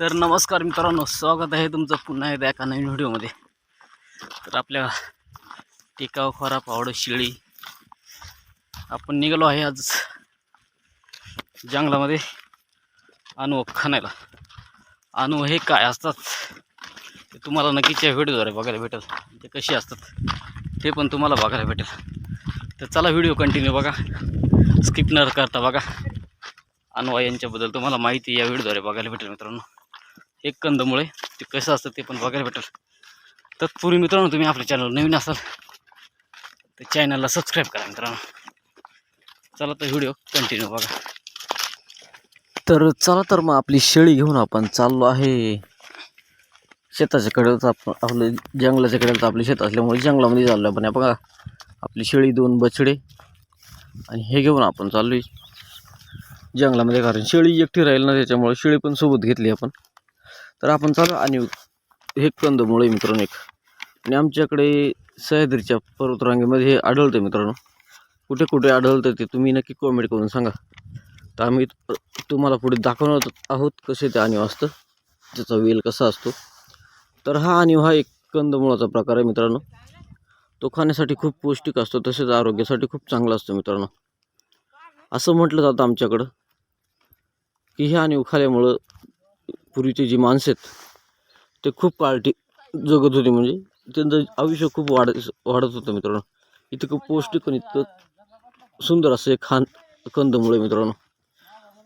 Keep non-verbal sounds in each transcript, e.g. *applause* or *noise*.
तर नमस्कार मित्रांनो स्वागत आहे तुमचं पुन्हा एकदा एका नवीन व्हिडिओमध्ये. तर आपल्या टिकाव खोरा पावड शिळी आपण निघालो आहे आज जंगलामध्ये अनु खणायला. अनु हे काय असतात ते तुम्हाला नक्कीच्या व्हिडिओद्वारे बघायला भेटेल. ते कसे असतात ते पण तुम्हाला बघायला भेटेल. तर चला व्हिडिओ कंटिन्यू बघा. स्किप न करता बघा. अनवा यांच्याबद्दल तुम्हाला माहिती या व्हिडिओद्वारे बघायला भेटेल मित्रांनो. एक कंदमुळे ते कसं असतं ते पण बघायला भेटेल. तत्पूर्वी मित्रांनो तुम्ही आपल्या चॅनल नवीन असाल तर चॅनलला सबस्क्राईब करा मित्रांनो. चला तर व्हिडिओ कंटिन्यू बघा. तर चला तर मग आपली शेळी घेऊन आपण चाललो आहे. शेताच्या कडेच आपण आपलं जंगलाच्या कडेच आपले शेत असल्यामुळे जंगलामध्ये चाललो आपण बघा आपली शेळी दोन बछडे आणि हे घेऊन आपण चाललो आहे जंगलामध्ये कारण शेळी एकटी राहील ना त्याच्यामुळे शेळी पण सोबत घेतली आपण. तर आपण चालू आणि हे कंदमुळे मित्रांनो एक. आणि आमच्याकडे सह्याद्रीच्या पर्वतरांगेमध्ये हे आढळतं मित्रांनो. कुठे कुठे आढळतं ते तुम्ही नक्की कॉमेंट करून सांगा. तर आम्ही तुम्हाला पुढे दाखवणार आहोत कसे ते आणीव असतं त्याचा वेल कसा असतो. तर हा आणीव हा एक कंदमुळाचा प्रकार आहे मित्रांनो. तो खाण्यासाठी खूप पौष्टिक असतो. तसेच आरोग्यासाठी खूप चांगला असतो मित्रांनो. असं म्हटलं जातं आमच्याकडं. की हे आणीव खाल्यामुळं पूर्वीचे जी माणसं आहेत ते खूप काळटी जगत होते. म्हणजे त्यांचं आयुष्य खूप वाढ वाढत होतं मित्रांनो. इतकं पौष्टिक आणि इतकं सुंदर असं हे खान कंदमुळे मित्रांनो.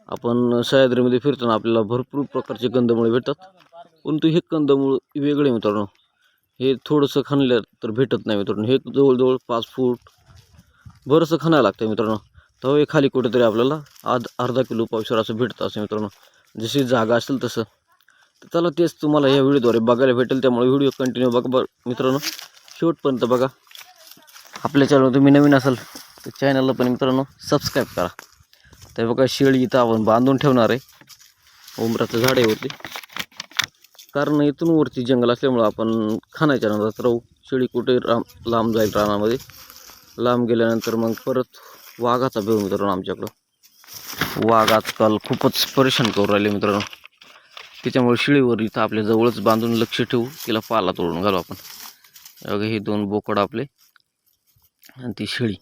आपण सह्याद्रीमध्ये फिरताना आपल्याला भरपूर प्रकारचे कंदमुळे भेटतात. परंतु हे कंदमुळ वेगळे मित्रांनो. हे थोडंसं खाणलं तर भेटत नाही मित्रांनो. हे जवळजवळ पाच फूट बरंचसं खाणायला लागतं मित्रांनो. तेव्हा हे खाली कुठेतरी आपल्याला आध अर्धा किलो पावसाळा असं भेटतं असं मित्रांनो. जशी जागा असेल तसं. तर चला तेच तुम्हाला या व्हिडिओद्वारे बघायला भेटेल त्यामुळे व्हिडिओ कंटिन्यू बघा ब मित्रांनो. शेवटपर्यंत बघा. आपल्या चॅनल तुम्ही नवीन असाल तर चॅनलला पण मित्रांनो सबस्क्राईब करा. तर बघा शेळी इथं आपण बांधून ठेवणार आहे. उमराचं झाड आहे कारण इथून वरती जंगल असल्यामुळं आपण खाण्याच्या नंतर राहू. शेळी कुठे राम लांब जाईल रानामध्ये. लांब गेल्यानंतर मग परत वाघाचा भेव मित्रांनो आमच्याकडं. वाघ आजकाल खूपच परेशान करू राहिले मित्रांनो. त्याच्यामुळे शिळीवर इथं आपल्या जवळच बांधून लक्ष ठेवू तिला पाला तोडून घालू आपण. हे बघा हे दोन बोकड आपले आणि ती शेळी.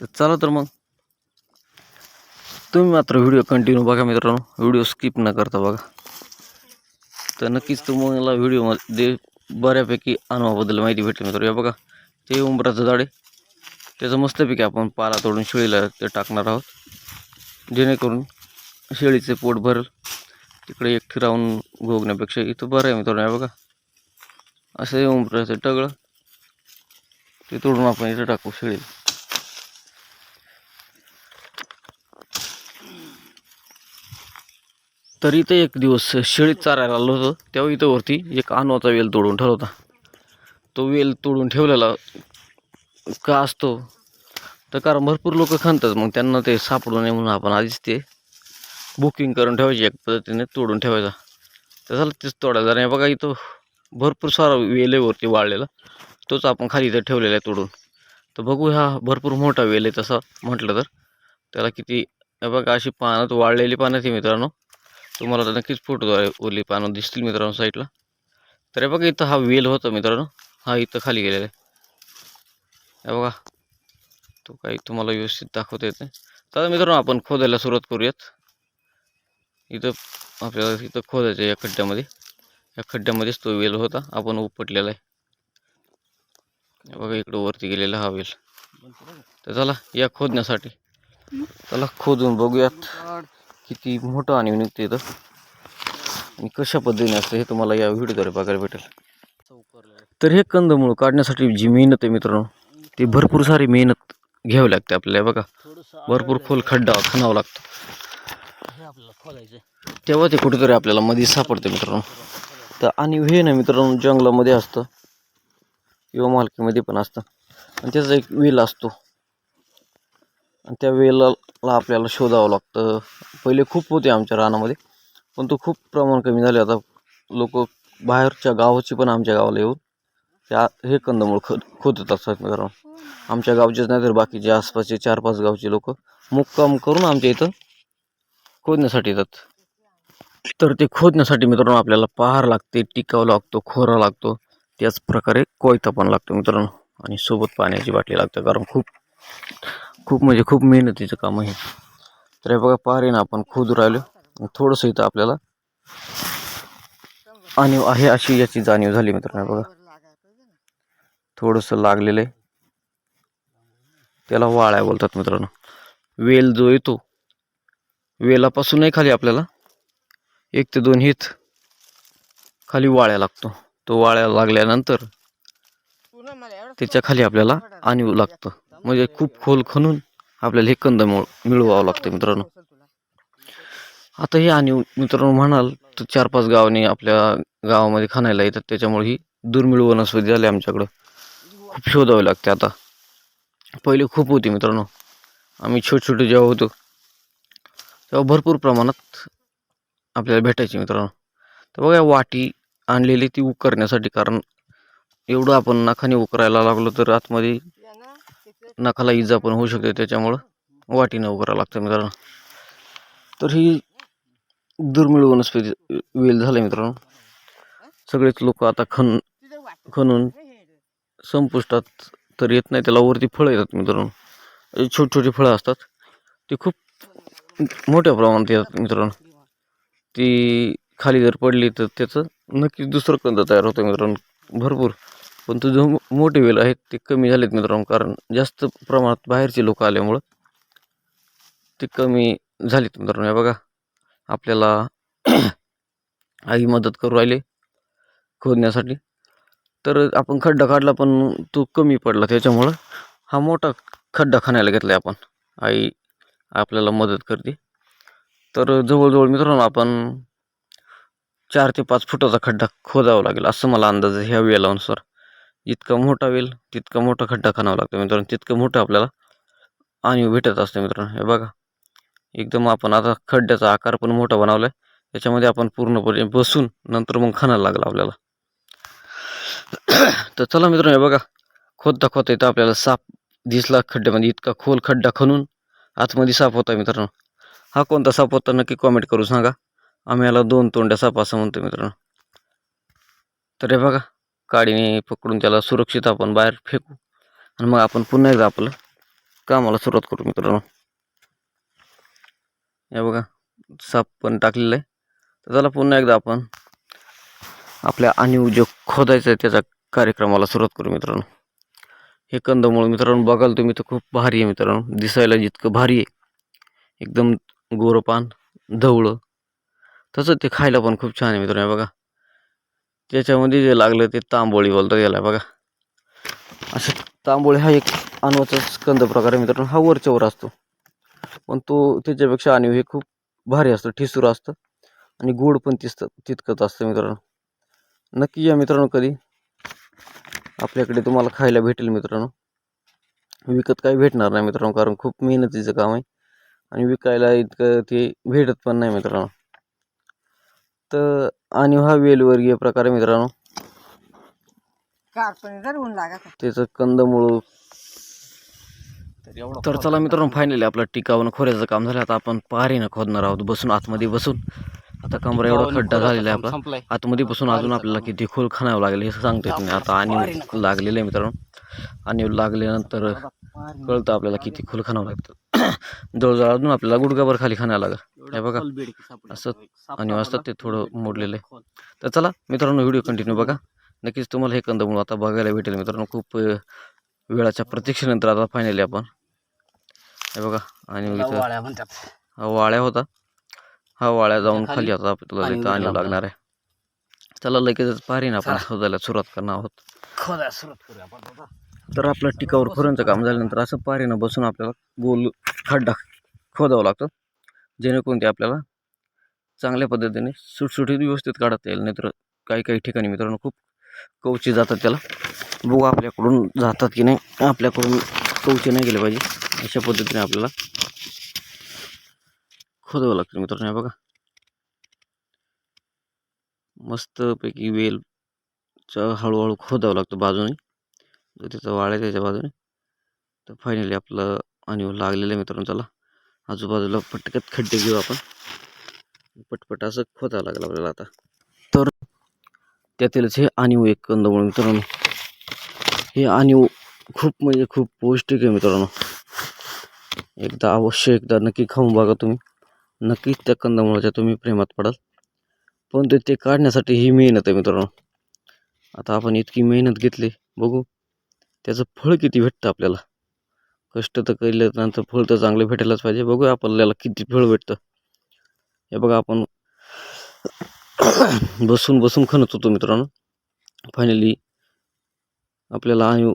तर चला तर मग. तुम्ही मात्र व्हिडिओ कंटिन्यू बघा मित्रांनो. व्हिडिओ स्किप न करता बघा. तर नक्कीच तुम्हाला व्हिडिओमध्ये बऱ्यापैकी अनुभवाबद्दल माहिती भेटेल मित्र या बघा ते उंबराचं झाड आहे. त्याचं मस्तपैकी आपण पाला तोडून शेळीला ते टाकणार आहोत. जेणेकरून शेळीचे पोट भरेल. तिकडे एकटी राहून भोगण्यापेक्षा इथं बरं आहे मित्रांनो हे बघा. असं हे टगळं. ते तोडून आपण इथं टाकू शेळी तर इथं एक दिवस शेळीत चारायला आलो होतो. तेव्हा इथं वरती एक आणवाचा वेल तोडून ठरवता तो वेल तोडून ठेवलेला का असतो? तर कारण भरपूर लोक खातात मग त्यांना ते सापडू नये म्हणून आपण आधीच ते बुकिंग करून ठेवायची एक पद्धतीने तोडून ठेवायचा. तर झालं तेच तोडायचा नाही बघा इथं भरपूर सारा वेल आहे वरती वाळलेला. तोच आपण खाली इथं ठेवलेला आहे तोडून. तर बघू हा भरपूर मोठा वेल आहे तसा म्हटलं तर. त्याला किती हे बघा अशी पानं वाळलेली पानं ती मित्रांनो. तुम्हाला तर नक्कीच फोटोद्वारे ओली पानं दिसतील मित्रांनो साईडला. तर हे बघा इथं हा वेल होता मित्रांनो. हा इथं खाली गेलेला आहे. बघा तो काही तुम्हाला व्यवस्थित दाखवता येते तर मित्रांनो आपण खोदायला सुरुवात करूयात. इथं आपल्याला इथं खोदायचं आहे या खड्ड्यामध्ये. या खड्ड्यामध्येच तो वेल होता. आपण उपटलेला आहे. बघा इकडं वरती गेलेला हा वेल. तर चला या खोदण्यासाठी. चला खोदून बघूयात किती मोठं आणि निघते इथं. आणि कशा पद्धतीने असतं हे तुम्हाला या व्हिडिओद्वारे बघायला भेटेल. तर हे कंदमूळ काढण्यासाठी जी मेहनत आहे मित्रांनो ती भरपूर सारी मेहनत घ्यावी लागते आपल्याला बघा. भरपूर खोल खड्डा खणावा लागतो. तेव्हा ते कुठेतरी आपल्याला मध्ये सापडते मित्रांनो. तर आणि हे ना मित्रांनो जंगलामध्ये असतं. किंवा मालकीमध्ये पण असतं. आणि त्याचा एक वेल असतो. आणि त्या वेलाला आपल्याला शोधावं लागतं. पहिले खूप होते आमच्या रानामध्ये. पण तो खूप प्रमाण कमी झाले. आता लोक बाहेरच्या गावाची पण आमच्या गावाला येऊन त्या हे कंदमूळ खो खोदत असतात मित्रांनो. आमच्या गावचेच नाही तर बाकीचे आसपासचे चार पाच गावचे लोक मुक्काम करून आमच्या इथं खोदण्यासाठी येतात. तर ते खोदण्यासाठी मित्रांनो आपल्याला पहार लागते टिकाव लागतो खोरा लागतो. त्याच प्रकारे कोयता पण लागतो मित्रांनो. आणि सोबत पाण्याची बाटली लागते कारण खूप खूप म्हणजे खूप मेहनतीचं काम आहे. तर हे बघा पाहारीनं आपण खोदू राहिलो. थोडंसं इथं आपल्याला आणि आहे अशी याची जाणीव झाली मित्रांनो बघा. थोडंसं लागलेलं आहे. त्याला वाळ्या बोलतात मित्रांनो. वेल जो येतो वेलापासूनही खाली आपल्याला. एक ते दोन हित. खाली वाळ्या लागतो. तो वाळ्या लागल्यानंतर त्याच्याखाली आपल्याला आणीव लागतं. म्हणजे खूप खोल खणून आपल्याला हे कंद मिळ मिळवावं लागतं मित्रांनो. आता हे आणीव मित्रांनो म्हणाल तर चार पाच गावांनी आपल्या गावामध्ये खाणायला येतात. त्याच्यामुळे ही दुर्मिळ वनस्पती झाली आमच्याकडं. खूप शोधावे लागते आता. पहिले खूप होती मित्रांनो. आम्ही छोटे छोटे जेव्हा होतो तेव्हा भरपूर प्रमाणात आपल्याला भेटायची मित्रांनो. तर बघा वाटी आणलेली ती उकरण्यासाठी कारण एवढं आपण नखाने उकरायला लागलो तर आतमध्ये नखाला इजा पण होऊ शकते त्याच्यामुळं वाटीनं उकरावं लागतं मित्रांनो. तर ही दुर्मिळ वनस्पती वेल झालं मित्रांनो. सगळेच लोक आता खन खणून संपुष्टात तर येत नाही त्याला वरती फळं येतात मित्रांनो. छोटे छोटे फळं असतात ती खूप मोठ्या प्रमाणात येतात मित्रांनो. ती खाली जर पडली तर त्याचं नक्कीच दुसरं कंद तयार होतं मित्रांनो. भरपूर. पण तो जो मोठे वेल आहेत ते कमी झालेत मित्रांनो कारण जास्त प्रमाणात बाहेरचे लोक आल्यामुळं ते कमी झालेत मित्रांनो. बघा. आपल्याला *clears throat* आई मदत करू राहिले खोदण्यासाठी. तर आपण खड्डा काढला पण तो कमी पडला. त्याच्यामुळं हा मोठा खड्डा खणायला घेतला आहे आपण. आई आपल्याला मदत करते. तर जवळजवळ मित्रांनो आपण चार ते पाच फुटाचा खड्डा खोदावा लागेल असं मला अंदाज आहे ह्या वेळानुसार जितका मोठा वेल तितका मोठा खड्डा खणावा लागतो मित्रांनो. तितकं मोठं आपल्याला आणि भेटत असतं मित्रांनो. हे बघा एकदम आपण आता खड्ड्याचा आकार पण मोठा बनवला आहे त्याच्यामध्ये आपण पूर्णपणे बसून नंतर मग खणायला लागला आपल्याला. तर चला मित्रांनो हे बघा खोदता खोदता इथं आपल्याला साप दिसला खड्ड्यामध्ये. इतका खोल खड्डा खणून आतमध्ये साप होता मित्रांनो. हा कोणता साप होता नक्की कॉमेंट करू सांगा. आम्ही याला दोन तोंड्या साप असं म्हणतो मित्रांनो. तर हे बघा काडीने पकडून त्याला सुरक्षित आपण बाहेर फेकू. आणि मग आपण पुन्हा एकदा आपलं कामाला सुरुवात करू मित्रांनो. हे बघा साप पण टाकलेला आहे. तर त्याला पुन्हा एकदा आपण आपल्या आणि जो खोदायचा आहे त्याचा कार्यक्रमाला सुरुवात करू मित्रांनो. हे कंदमुळ मित्रांनो बघाल तुम्ही तर खूप भारी आहे मित्रांनो. दिसायला जितकं भारी आहे. एकदम गोरपान धवळं. तसं ते खायला पण खूप छान आहे मित्रांनो बघा. त्याच्यामध्ये जे लागलं ते तांबोळी बोलतात याला बघा. असं तांबोळी हा एक अनवाचाच कंद प्रकार आहे मित्रांनो. हा वरच्यावर असतो. पण तो त्याच्यापेक्षा अनिव हे खूप भारी असतं ठिसूर असतं. आणि गोड पण तिसतं तितकंच असतं मित्रांनो. नक्की या मित्रांनो कधी आपल्याकडे तुम्हाला खायला भेटेल मित्रांनो. विकत काही भेटणार नाही मित्रांनो कारण खूप मेहनतीचं काम आहे. आणि विकायला इतकं ते भेटत पण नाही मित्रांनो. तर आणि हा वेलवर्गीय प्रकार आहे मित्रांनो. त्याचं कंदमुळं तर चला मित्रांनो फायनली आपला टिकावून खोऱ्याचं काम झालं. आता आपण पारीनं खोदणार आहोत बसून आतमध्ये बसून. आता कमरा एवढा खड्डा झालेला आहे आपला. आतमध्ये बसून अजून आपल्याला किती खोल खाणावं लागेल हे सांगता येत नाही आता आणि लागलेलं आहे मित्रांनो. आणि लागल्यानंतर कळतं आपल्याला किती खोल खाणावं लागतं. *coughs* जवळजवळ अजून आपल्याला गुडघाभर खाली खाण्याला लागेल. हे बघा. असं आणि असतात ते थोडं मोडलेलं आहे. तर चला मित्रांनो व्हिडिओ कंटिन्यू बघा. नक्कीच तुम्हाला हे कंदमुळं आता बघायला भेटेल मित्रांनो. खूप वेळाच्या प्रतीक्षेनंतर आता फायनली आपण. हे बघा. आणि वाळ्या होता. हा वाळ्या जाऊन खाली आता आपल्याला आणि इथं आणि लागणार. आहे. चला लगेचच पारीन आपण. शोधायला सुरुवात करणार आहोत. खोदा सुरुवात करूया आपण. तर आपलं टिकावर खोऱ्यांचं काम झाल्यानंतर असं पारीनं बसून आपल्याला गोल खड्डा खोदावं लागतं. जेणेकरून ते आपल्याला चांगल्या पद्धतीने सुटसुटीत व्यवस्थित काढता येईल. नाहीतर काही काही ठिकाणी मित्रांनो खूप कवची जातात त्याला. बघू आपल्याकडून जातात की नाही. आपल्याकडून कवचे नाही गेले पाहिजे. अशा पद्धतीने आपल्याला खोदावं लागतं मित्रांनो बघा. मस्तपैकी वेलचं हळूहळू खोदावं लागतं बाजूने. जो त्याचा वाळ आहे त्याच्या बाजूने. तर फायनली आपलं आणि लागलेलं आहे मित्रांनो त्याला आजूबाजूला पटकत खड्डे घेऊ आपण. पटपट असं खोदावं लागलं आपल्याला आता. तर त्यातीलच हे आणीव एक कंदमुळे मित्रांनो. हे आणीव खूप म्हणजे खूप पौष्टिक आहे मित्रांनो. एकदा अवश्य एकदा नक्की खाऊन बघा तुम्ही. नक्कीच त्या कंदमुळाच्या तुम्ही प्रेमात पडाल. पण ते ते काढण्यासाठी ही मेहनत आहे मित्रांनो. आता आपण इतकी मेहनत घेतली बघू. त्याचं फळ किती भेटतं आपल्याला. कष्ट तर केल्यानंतर फळ तर चांगलं भेटायलाच पाहिजे. बघू आपल्याला किती फळ भेटतं. हे बघा आपण बसून बसून खणत होतो मित्रांनो. फायनली आपल्याला आणीव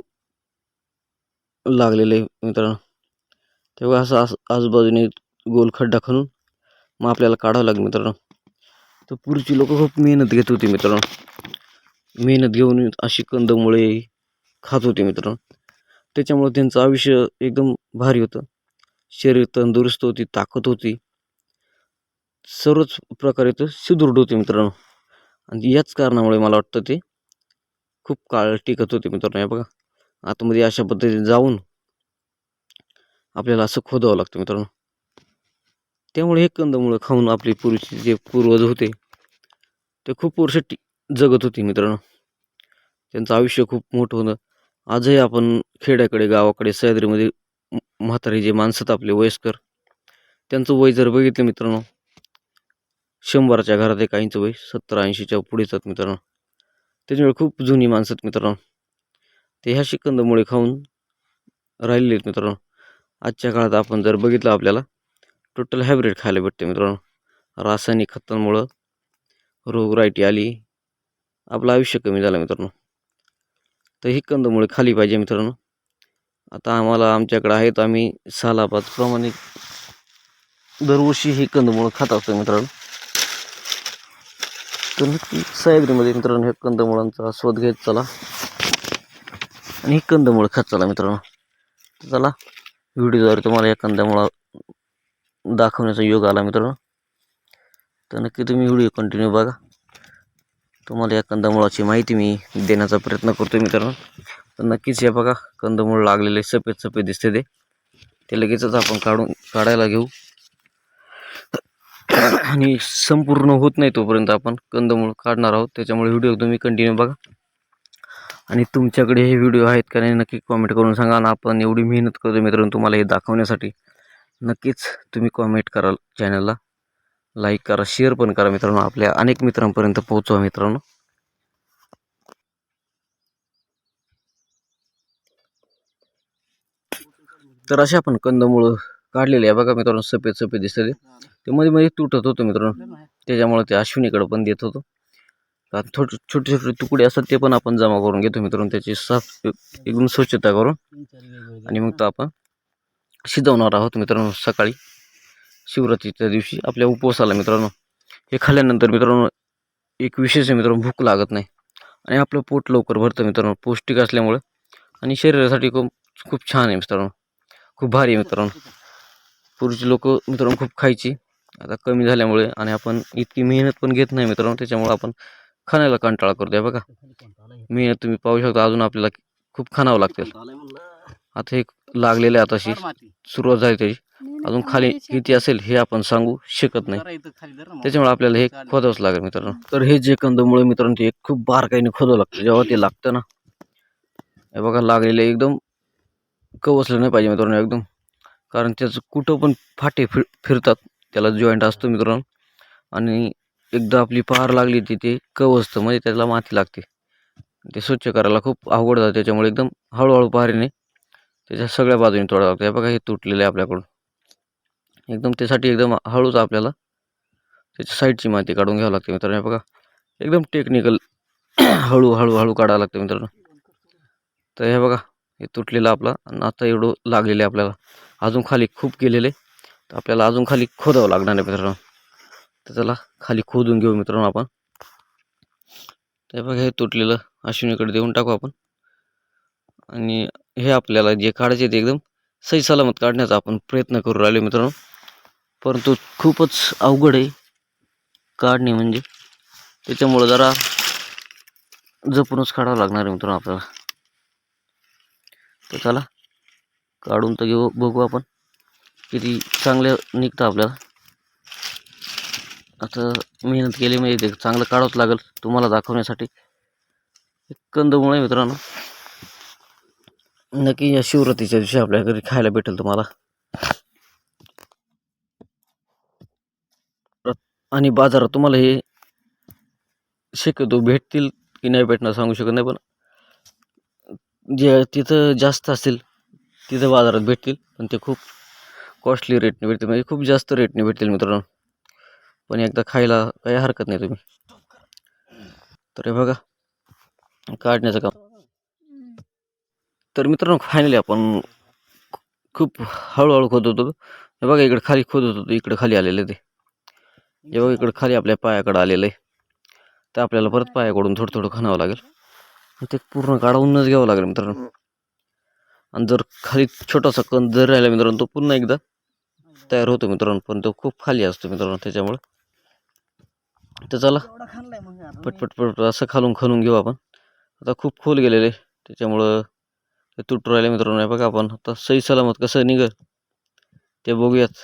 लागलेलं आहे मित्रांनो. तेव्हा असं आस आजूबाजूने गोल खड्डा खणून मग आपल्याला काढावं लागेल मित्रांनो. तर पूर्वीची लोक खूप मेहनत घेत होती मित्रांनो. मेहनत घेऊन अशी कंदमुळे खात होते मित्रांनो. त्याच्यामुळे त्यांचं आयुष्य एकदम भारी होतं. शरीर तंदुरुस्त होती ताकद होती. सर्वच प्रकारे तर सुदृढ होते मित्रांनो. आणि याच कारणामुळे मला वाटतं ते खूप काळ टिकत होते मित्रांनो. हे बघा. आतमध्ये अशा पद्धतीने जाऊन आपल्याला असं खोदावं लागतं मित्रांनो. त्यामुळे हे कंदमुळं खाऊन आपले पूर्वीचे जे पूर्वज होते ते खूप वर्ष टी जगत होती मित्रांनो. त्यांचं आयुष्य खूप मोठं होतं. आजही आपण खेड्याकडे गावाकडे सह्याद्रीमध्ये म्हातारे जे माणसं आहेत आपले वयस्कर त्यांचं वय जर बघितलं मित्रांनो शंभराच्या घरात आहे काहींचं वय सत्तर ऐंशीच्या पुढे जात मित्रांनो. त्याच्यामुळे खूप जुनी माणसं आहेत मित्रांनो. ते ह्या शिकंदमुळे खाऊन राहिलेले आहेत मित्रांनो. आजच्या काळात आपण जर बघितलं आपल्याला टोटल हायब्रिड खायला भेटते मित्रांनो. रासायनिक खतांमुळं रोगराईटी आली. आपलं आयुष्य कमी झालं मित्रांनो. तर ही कंदमुळे खाली पाहिजे मित्रांनो. आता आम्हाला आमच्याकडे आहेत आम्ही सालाबादप्रमाणे दरवर्षी ही कंदमुळं खात असतो मित्रांनो. तर नक्की सह्याद्रीमध्ये मित्रांनो ह्या कंदमुळांचा स्वाद घेत चला. आणि ही कंदमुळं खात चला मित्रांनो. तर चला व्हिडिओद्वारे तुम्हाला या कंदमुळा दाखवण्याचा योग आला मित्रांनो. तर नक्की तुम्ही व्हिडिओ कंटिन्यू बघा. तुम्हाला या कंदमुळाची माहिती मी देण्याचा प्रयत्न करतो मित्रांनो. तर नक्कीच हे बघा कंदमूळ लागलेले सफेद सफेद दिसते ते. ते लगेचच आपण काढून काढायला घेऊ. आणि संपूर्ण होत नाही तोपर्यंत आपण कंदमूळ काढणार आहोत. त्याच्यामुळे व्हिडिओ तुम्ही कंटिन्यू बघा. आणि तुमच्याकडे हे व्हिडिओ आहेत का नाही नक्की कॉमेंट करून सांगा. आणि आपण एवढी मेहनत करतो मित्रांनो तुम्हाला हे दाखवण्यासाठी. नक्कीच तुम्ही कॉमेंट कराल चॅनलला लाईक करा शेअर पण करा मित्रांनो आपल्या अनेक मित्रांपर्यंत पोहोचवा मित्रांनो तर अशा आपण कंदमुळं काढलेले आहे बघा मित्रांनो सफेद सफेद दिसत ते ते मध्ये मध्ये तुटत होतं मित्रांनो त्याच्यामुळे ते अश्विनीकडे पण देत होतो कारण छोटे छोटे छोटे तुकडे असतात ते पण आपण जमा करून घेतो मित्रांनो त्याची साफ एकदम स्वच्छता करून आणि मग तो आपण शिजवणार आहोत मित्रांनो सकाळी. शिवरात्रीच्या दिवशी आपल्या उपवासाला मित्रांनो हे खाल्ल्यानंतर मित्रांनो एक विशेष आहे मित्रांनो भूक लागत नाही. आणि आपलं पोट लवकर भरतं मित्रांनो पौष्टिक असल्यामुळं. आणि शरीरासाठी खूप खूप छान आहे मित्रांनो. खूप भारी आहे मित्रांनो. पूर्वीची लोक मित्रांनो खूप खायची. आता कमी झाल्यामुळे आणि आपण इतकी मेहनत पण घेत नाही मित्रांनो त्याच्यामुळे आपण खाण्याला कंटाळा करतोय बघा. मेहनत तुम्ही पाहू शकता अजून आपल्याला खूप खाणावं लागते. आता हे लागलेले आता अशी सुरुवात झाली त्याची. अजून खाली किती असेल हे आपण सांगू शकत नाही. त्याच्यामुळे आपल्याला हे खोदावंच लागेल मित्रांनो. तर हे जे कंदमुळे मित्रांनो ते खूप बारकाईने खोदावं लागतं. जेव्हा ते लागतं ना. हे बघा लागलेले एकदम कवसलं नाही पाहिजे मित्रांनो एकदम. कारण त्याचं कुठं पण फाटे फिर फिरतात. त्याला जॉईंट असतो मित्रांनो. आणि एकदा आपली पहार लागली ती ते कवसतं म्हणजे त्याला माती लागते. ते स्वच्छ करायला खूप अवघड जातं. त्याच्यामुळे एकदम हळूहळू पहारीने त्याच्या सगळ्या बाजूने तोडावं लागतं हे बघा हे तुटलेलं आहे आपल्याकडून. एकदम त्यासाठी एकदम हळूच आपल्याला त्याच्या साईडची माती काढून घ्यावं लागते मित्रांनो. हे बघा एकदम टेक्निकल *clears throat* हळू हळू हळू काढावं लागतं मित्रांनो. तर हे बघा हे तुटलेलं आपला आणि आता एवढं लागलेलं आहे आपल्याला. अजून खाली खूप गेलेले तर आपल्याला अजून खाली खोदावं लागणार आहे मित्रांनो. तर चला खाली खोदून घेऊ मित्रांनो आपण. तर बघा हे तुटलेलं अश्विनीकडे देऊन टाकू आपण. आणि हे आपल्याला जे काढायचे ते एकदम सही सलामत काढण्याचा आपण प्रयत्न करू राहिलो मित्रांनो. परंतु खूपच अवघड आहे काढणे म्हणजे. त्याच्यामुळं जरा जपूनच काढावं लागणार आहे मित्रांनो आपल्याला. तर चला काढून तर घेऊ बघू आपण किती चांगलं निघतं आपल्याला. आता मेहनत केली म्हणजे ते चांगलं काढावंच लागेल तुम्हाला दाखवण्यासाठी. एक कंदमुळे मित्रांनो. नक्की या शिवरात्रीच्या दिवशी आपल्या घरी खायला भेटेल तुम्हाला. आणि बाजारात तुम्हाला हे शक्यतो भेटतील की नाही भेटणार सांगू शकत नाही पण जे तिथं जास्त असेल तिथं बाजारात भेटतील पण ते खूप कॉस्टली रेटने भेटतील. म्हणजे खूप जास्त रेटने भेटतील मित्रांनो. पण एकदा खायला काही हरकत नाही तुम्ही. तर हे बघा काढण्याचं काम. तर मित्रांनो फायनली आपण खूप हळूहळू खोद होतो. हे बघा इकडे खाली खोदत होतो इकडे खाली आलेलं ते. हे बघा इकडे खाली आपल्या पायाकडं आलेलं आहे. तर आपल्याला परत पायाकडून थोडं थोडं खाणावं लागेल. ते पूर्ण काढूनच घ्यावं लागेल मित्रांनो. आणि जर खाली छोटासा कण जर राहिला मित्रांनो तो पुन्हा एकदा तयार होतो मित्रांनो पण तो खूप खाली असतो मित्रांनो त्याच्यामुळं. तर चला. पटपट पट असं खालून खालून घेऊ आपण. आता खूप खोल गेलेले त्याच्यामुळं ते तुटू राहिले मित्रांनो हे बघा आपण. आता सही सलामत कसं निघ ते बघूयात.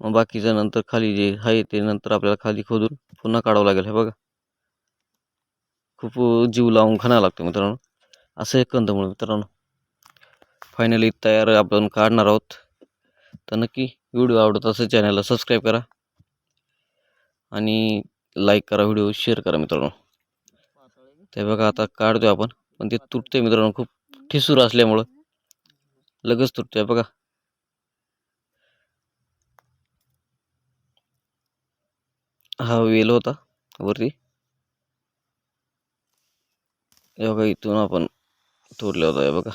मग बाकीचं नंतर खाली जे आहे ते नंतर आपल्याला खाली खोदून पुन्हा काढावं लागेल हे बघा. खूप जीव लावून खाण्याला लागतो मित्रांनो. असं एक कंदमुळे मित्रांनो. फायनली तयार आपण काढणार आहोत. तर नक्की व्हिडिओ आवडत असेल चॅनलला सबस्क्राईब करा. आणि लाईक करा व्हिडिओ शेअर करा मित्रांनो. ते बघा आता काढतोय आपण. पण ते तुटते मित्रांनो खूप. ठिसूर असल्यामुळं लगेच तुटतोय बघा. हा वेल होता वरती. बघा इथून आपण तोडला होता बघा.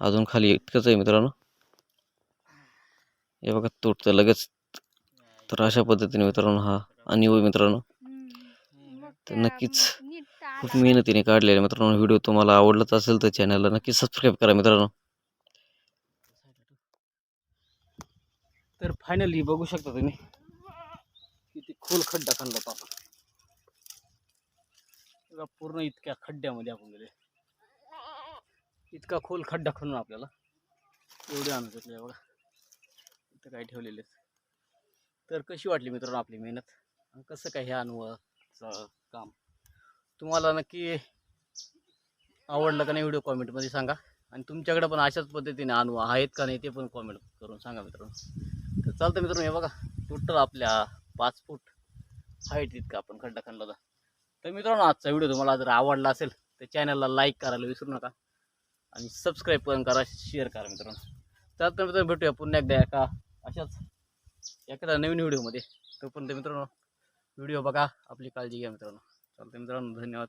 अजून खाली इतकंच आहे मित्रांनो. हे बघा तुटतं लगेच. तर अशा पद्धतीने मित्रांनो हा आणि मित्रांनो. तर नक्कीच खूप मेहनतीने काढलेले आहे मित्रांनो. व्हिडिओ तुम्हाला आवडलाच असेल तर चॅनलला नक्की सबस्क्राईब करा मित्रांनो. तर फायनली बघू शकता तुम्ही किती खोल खड्डा खाल्ला होता आपण. पूर्ण इतक्या खड्ड्यामध्ये आपण गेले. इतका खोल खड्डा खणून आपल्याला एवढे आणत घेतले बघा. इथं काय ठेवलेले वाटली मित्रांनो आपली मेहनत? आणि कसं काय हे अनुभवाचं काम? तुम्हाला नक्की आवडलं का नाही व्हिडिओ कॉमेंटमध्ये सांगा. आणि तुमच्याकडे पण अशाच पद्धतीने अनुभव आहेत का नाही ते पण कॉमेंट करून सांगा मित्रांनो. तर चालतं मित्रांनो हे बघा टोटल आपल्या पाच फूट हाईट इतका आपण खड्डा खणला तर मित्रांनो आजचा व्हिडिओ तुम्हाला जर आवडला असेल तर चॅनलला लाईक करायला विसरू नका. आणि सबस्क्राईब पण करा शेअर करा मित्रांनो. तर मित्रांनो भेटूया पुन्हा एकदा एका अशाच एखाद्या नवीन व्हिडिओमध्ये. तोपर्यंत मित्रांनो व्हिडिओ बघा आपली काळजी घ्या मित्रांनो. चालते मित्रांनो धन्यवाद.